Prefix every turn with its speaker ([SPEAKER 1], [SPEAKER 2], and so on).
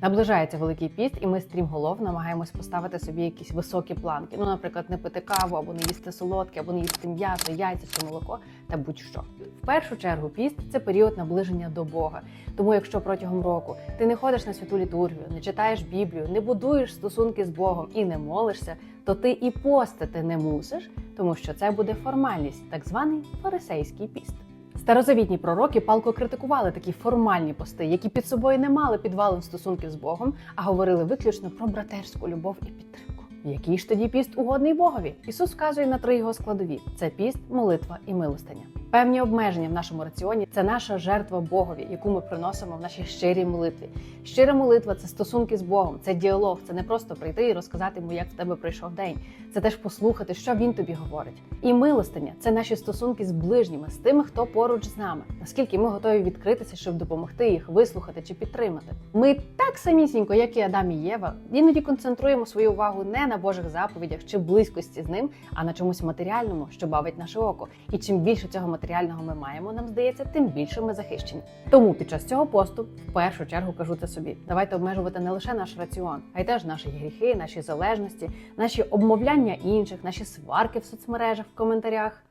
[SPEAKER 1] Наближається великий піст, і ми стрімголов намагаємось поставити собі якісь високі планки. Ну, наприклад, не пити каву, або не їсти солодке, або не їсти м'ясо, яйця чи молоко та будь-що. В першу чергу піст це період наближення до Бога. Тому, якщо протягом року ти не ходиш на святу літургію, не читаєш Біблію, не будуєш стосунки з Богом і не молишся, то ти і постити не мусиш, тому що це буде формальність, так званий фарисейський піст. Старозавітні пророки палко критикували такі формальні пости, які під собою не мали підвалин стосунків з Богом, а говорили виключно про братерську любов і підтримку. Який ж тоді піст угодний Богові? Ісус вказує на три його складові: це піст, молитва і милостиня. Певні обмеження в нашому раціоні це наша жертва Богові, яку ми приносимо в нашій щирій молитві. Щира молитва це стосунки з Богом, це діалог, це не просто прийти і розказати йому, як в тебе пройшов день. Це теж послухати, що він тобі говорить. І милостиня це наші стосунки з ближніми, з тими, хто поруч з нами. Наскільки ми готові відкритися, щоб допомогти їх вислухати чи підтримати. Ми так самісінько, як і Адам і Єва, іноді концентруємо свою увагу не на Божих заповідях чи близькості з ним, а на чомусь матеріальному, що бавить наше око. І чим більше цього матеріального ми маємо, нам здається, тим більше ми захищені. Тому під час цього посту в першу чергу кажу це собі: давайте обмежувати не лише наш раціон, а й теж наші гріхи, наші залежності, наші обмовляння інших, наші сварки в соцмережах в коментарях.